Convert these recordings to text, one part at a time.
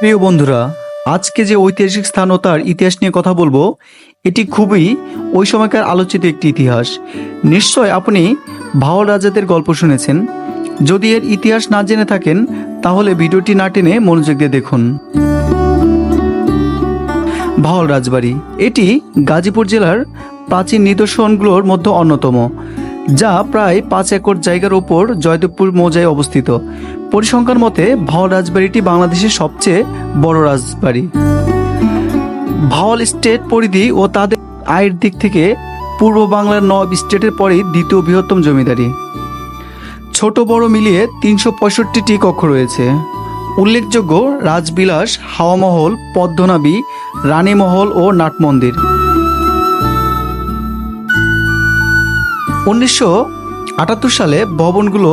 প্রিয় বন্ধুরা, আজকে যে ঐতিহাসিক স্থান ও তার ইতিহাস নিয়ে কথা বলব, এটি খুবই ওই সময়কার আলোচিত একটি ইতিহাস। নিশ্চয় আপনি ভাওয়াল রাজাদের গল্প শুনেছেন। যদি এর ইতিহাস না জেনে থাকেন, তাহলে ভিডিওটি না টেনে মনোযোগ দিয়ে দেখুন। ভাওয়াল রাজবাড়ি, এটি গাজীপুর জেলার প্রাচীন নিদর্শনগুলোর মধ্যে অন্যতম। যা প্রায় পাঁচ একর জায়গার ওপর জয়দেবপুর মৌজায় অবস্থিত। পরিসংখ্যান মতে, ভাওয়াল রাজবাড়িটি বাংলাদেশের সবচেয়ে বড় রাজবাড়ি। ভাওয়াল স্টেট পরিধি ও তাদের আয়ের দিক থেকে পূর্ব বাংলার নব স্টেটের পরেই দ্বিতীয় বৃহত্তম জমিদারি। ছোট বড় মিলিয়ে তিনশো পঁয়ষট্টিটি কক্ষ রয়েছে। উল্লেখযোগ্য রাজবিলাস, হাওয়ামহল পদ্মনাভী রানীমহল ও নাটমন্দির। উনিশশো আটাত্তর সালে ভবনগুলো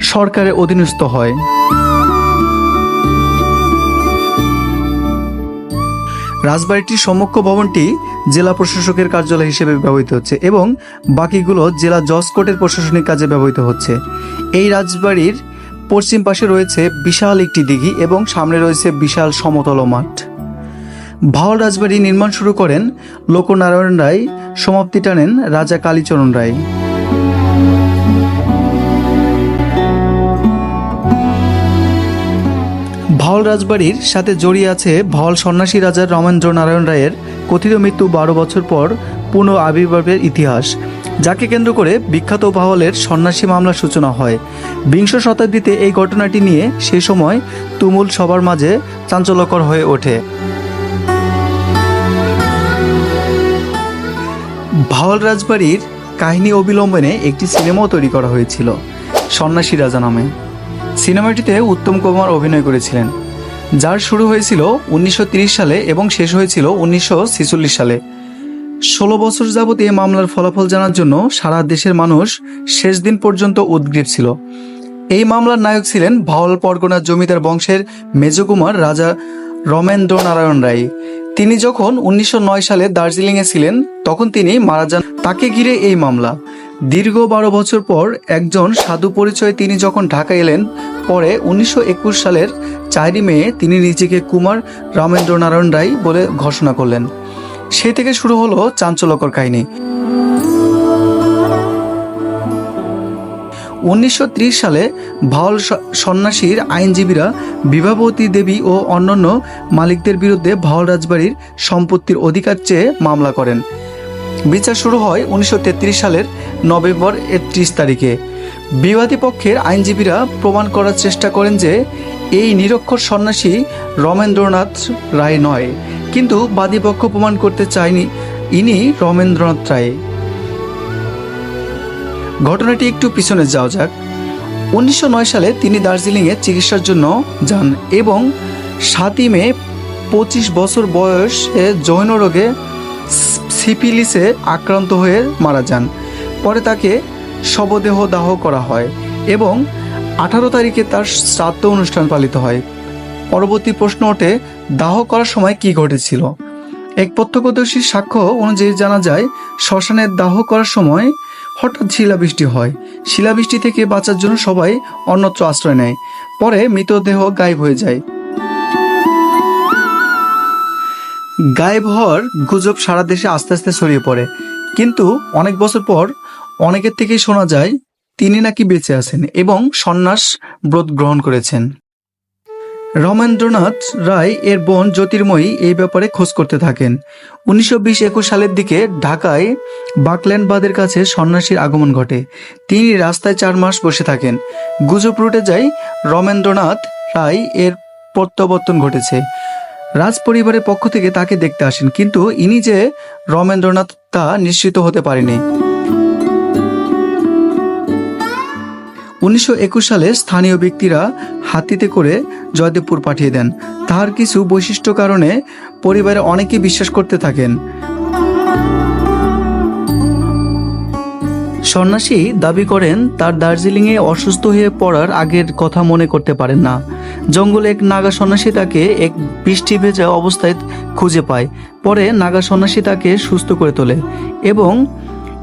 সরকারের অধীনস্থ হয়। রাজবাড়িটির সম্মুখ ভবনটি জেলা প্রশাসকের কার্যালয় হিসেবে ব্যবহৃত হচ্ছে এবং বাকিগুলো জেলা জজ কোর্টের প্রশাসনিক কাজে ব্যবহৃত হচ্ছে। এই রাজবাড়ির পশ্চিম পাশে রয়েছে বিশাল একটি দিঘি এবং সামনে রয়েছে বিশাল সমতল মাঠ। ভাওয়াল রাজবাড়ি নির্মাণ শুরু করেন লোকনারায়ণ রায়, সমাপ্তি টানেন রাজা কালীচরণ রায়। ভাওয়াল রাজবাড়ির সাথে জড়িয়ে আছে ভাওয়াল সন্ন্যাসী রাজা রমেন্দ্র নারায়ণ রায়ের কথিত মৃত্যু বারো বছর পর পুনঃ আবির্ভাবের ইতিহাস, যাকে কেন্দ্র করে বিখ্যাত ভাওয়ালের সন্ন্যাসী মামলার সূচনা হয়। বিংশ শতাব্দীতে এই ঘটনাটি নিয়ে সেই সময় তুমুল সবার মাঝে চাঞ্চল্যকর হয়ে ওঠে। ভাওয়াল রাজবাড়ির কাহিনী অবিলম্বনে একটি সিনেমাও তৈরি করা হয়েছিল, সন্ন্যাসী রাজা নামে। সিনেমাটিতে উত্তম কুমার অভিনয় করেছিলেন, যার শুরু হয়েছিল উনিশশো সালে এবং শেষ হয়েছিল উনিশশো ছেচল্লিশ সালে। ষোলো বছর যাবত এই মামলার ফলাফল জানার জন্য সারা দেশের মানুষ শেষ দিন পর্যন্ত উদ্গ্রীব ছিল। এই মামলার নায়ক ছিলেন ভাওয়াল পরগনার জমিদার বংশের মেজকুমার রাজা রমেন্দ্র নারায়ণ রায়। তিনি যখন উনিশশো নয় সালে দার্জিলিংয়ে ছিলেন, তখন তিনি মারা যান। তাকে ঘিরে এই মামলা। দীর্ঘ বারো বছর পর একজন সাধু পরিচয়ে তিনি যখন ঢাকা এলেন, পরে উনিশশো একুশ সালের চারি মে তিনি নিজেকে কুমার রামেন্দ্র নারায়ণ রায় বলে ঘোষণা করলেন। সেই থেকে শুরু হলো চাঞ্চল্যকর কাহিনী। উনিশশো ত্রিশ সালে ভাওল সন্ন্যাসীর আইনজীবীরা বিভাবতী দেবী ও অন্যান্য মালিকদের বিরুদ্ধে ভাওল রাজবাড়ির সম্পত্তির অধিকার চেয়ে মামলা করেন। বিচার শুরু হয় উনিশশো তেত্রিশ সালের নভেম্বর একত্রিশ তারিখে। বিবাদী পক্ষের আইনজীবীরা প্রমাণ করার চেষ্টা করেন যে এই নিরক্ষর সন্ন্যাসী রমেন্দ্রনাথ রায় নয়, কিন্তু বাদীপক্ষ প্রমাণ করতে চায়নি ইনি রমেন্দ্রনাথ রায়। ঘটনাটি একটু পিছনে যাওয়া যাক। উনিশশো নয় সালে তিনি দার্জিলিংয়ে চিকিৎসার জন্য যান এবং সাতই মে পঁচিশ বছর বয়সে জৈন রোগে সিপিলিসে আক্রান্ত হয়ে মারা যান। পরে তাকে শবদেহ দাহ করা হয় এবং আঠারো তারিখে তার শ্রাদ্ধ অনুষ্ঠান পালিত হয়। পরবর্তী প্রশ্ন ওঠে, দাহ করার সময় কি ঘটেছিল? এক প্রত্যক্ষদর্শীর সাক্ষ্য অনুযায়ী জানা যায় শ্মশানের দাহ করার সময় হঠাৎ শিলাবৃষ্টি হয়। শিলাবৃষ্টি থেকে বাঁচার জন্য সবাই অন্যত্র আশ্রয় নেয়। পরে মৃতদেহ গায়েব হয়ে যায়। গায়েব হওয়ার গুজব সারা দেশে আস্তে আস্তে ছড়িয়ে পড়ে। কিন্তু অনেক বছর পর অনেকের থেকেই শোনা যায়, তিনি নাকি বেঁচে আছেন এবং সন্ন্যাস ব্রত গ্রহণ করেছেন। রমেন্দ্রনাথ রায় এর বোন জ্যোতির্ময়ী এই ব্যাপারে খোঁজ করতে থাকেন। উনিশশো বিশ একুশ সালের দিকে ঢাকায় বাকল্যান্ডবাদের কাছে সন্ন্যাসীর আগমন ঘটে। তিনি রাস্তায় চার মাস বসে থাকেন। গুজব রুটে যায় রমেন্দ্রনাথ রায় এর প্রত্যাবর্তন ঘটেছে। রাজ পরিবারের পক্ষ থেকে তাকে দেখতে আসেন, কিন্তু ইনি যে রমেন্দ্রনাথ তা নিশ্চিত হতে পারেনি। উনিশশো একুশ সালে স্থানীয় ব্যক্তিরা হাতিতে করে জয়দেবপুর পাঠিয়ে দেন। তাহার কিছু বৈশিষ্ট্য কারণে পরিবারে অনেকেই বিশ্বাস করতে থাকেন। সন্ন্যাসী দাবি করেন, তার দার্জিলিংয়ে অসুস্থ হয়ে পড়ার আগের কথা মনে করতে পারেন না। জঙ্গলে এক নাগা সন্ন্যাসী তাকে এক বৃষ্টি ভেজা অবস্থায় খুঁজে পায়। পরে নাগা সন্ন্যাসী তাকে সুস্থ করে তোলে এবং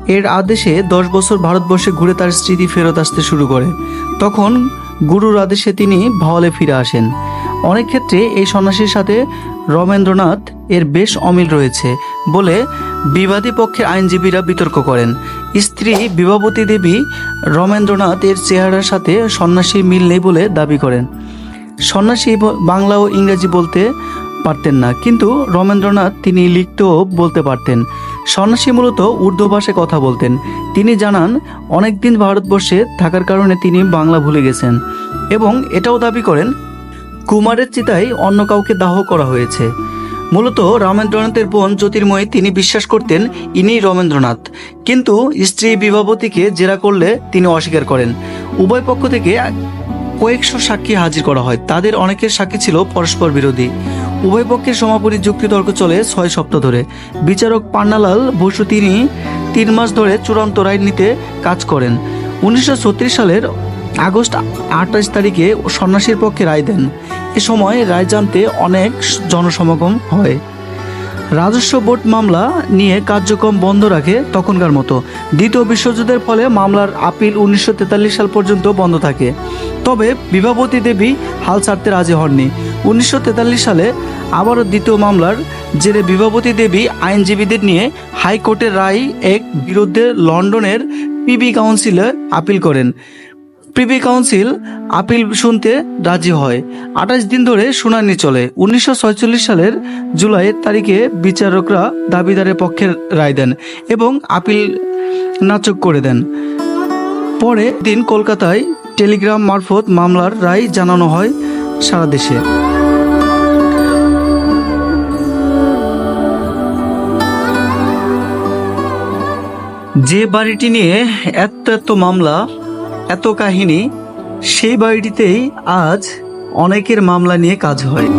এর আদেশে দশ বছর ভারতবর্ষে ঘুরে তার স্মৃতি ফেরত আসতে শুরু করে। তখন গুরুর আদেশে তিনি ভাওয়ালে ফিরে আসেন। অনেক ক্ষেত্রে এই সন্ন্যাসীর সাথে রমেন্দ্রনাথ এর বেশ অমিল রয়েছে বলে বিবাদী পক্ষের আইনজীবীরা বিতর্ক করেন। স্ত্রী বিবাবতী দেবী রমেন্দ্রনাথ এর চেহারার সাথে সন্ন্যাসীর মিল নেই বলে দাবি করেন। সন্ন্যাসী বাংলা ও ইংরেজি বলতে পারতেন না, কিন্তু রমেন্দ্রনাথ তিনি লিখতেও বলতে পারতেন। সন্ন্যাসী মূলত উর্দু ভাষায় কথা বলতেন। তিনি জানান, অনেকদিন ভারতবর্ষে থাকার কারণে তিনি বাংলা ভুলে গেছেন এবং এটাও দাবি করেন, কুমারের চিতায় অন্য কাউকে দাহ করা হয়েছে। মূলত রমেন্দ্রনাথের বোন জ্যোতির্ময়ী তিনি বিশ্বাস করতেন ইনি রমেন্দ্রনাথ কিন্তু স্ত্রী বিভাবতীকে জেরা করলে তিনি অস্বীকার করেন। উভয় পক্ষ থেকে কয়েকশো সাক্ষী হাজির করা হয়। তাদের অনেকের সাক্ষী ছিল পরস্পর বিরোধী। উভয় পক্ষের সমাপনী যুক্তিতর্ক চলে ছয় সপ্তাহ ধরে। বিচারক পান্নালাল বসু তিনি তিন মাস ধরে চূড়ান্ত রায় নিতে কাজ করেন। উনিশশো ছত্রিশ সালের আগস্ট আঠাশ তারিখে সন্ন্যাসীর পক্ষে রায় দেন। এ সময় রায় জানতে অনেক জনসমাগম হয়। রাজস্ব বোর্ড মামলা নিয়ে কার্যক্রম বন্ধ রাখে তখনকার মতো। দ্বিতীয় বিশ্বযুদ্ধের ফলে মামলার আপিল উনিশশো তেতাল্লিশ সাল পর্যন্ত বন্ধ থাকে। তবে বিভাবতী দেবী হাল ছাড়তে রাজি হননি। উনিশশো তেতাল্লিশ সালে আবারও দ্বিতীয় মামলার জেরে বিভাবতী দেবী আইনজীবীদের নিয়ে হাইকোর্টের রায় এক বিরুদ্ধে লন্ডনের পিবি কাউন্সিলে আপিল করেন। প্রিভি কাউন্সিল আপিল শুনতে রাজি হয়। আঠাশ দিন ধরে শুনানি চলে। উনিশশো সালের জুলাই তারিখে বিচারকরা দাবিদারের পক্ষের রায় দেন এবং আপিল নাচক করে দেন। পরে দিন কলকাতায় টেলিগ্রাম মারফত মামলার রায় জানানো হয় সারা দেশে। যে বাড়িটি নিয়ে এত এত মামলা এত কাহিনী সেই বাড়িটিতেই আজ অনেকের মামলা নিয়ে কাজ হয়।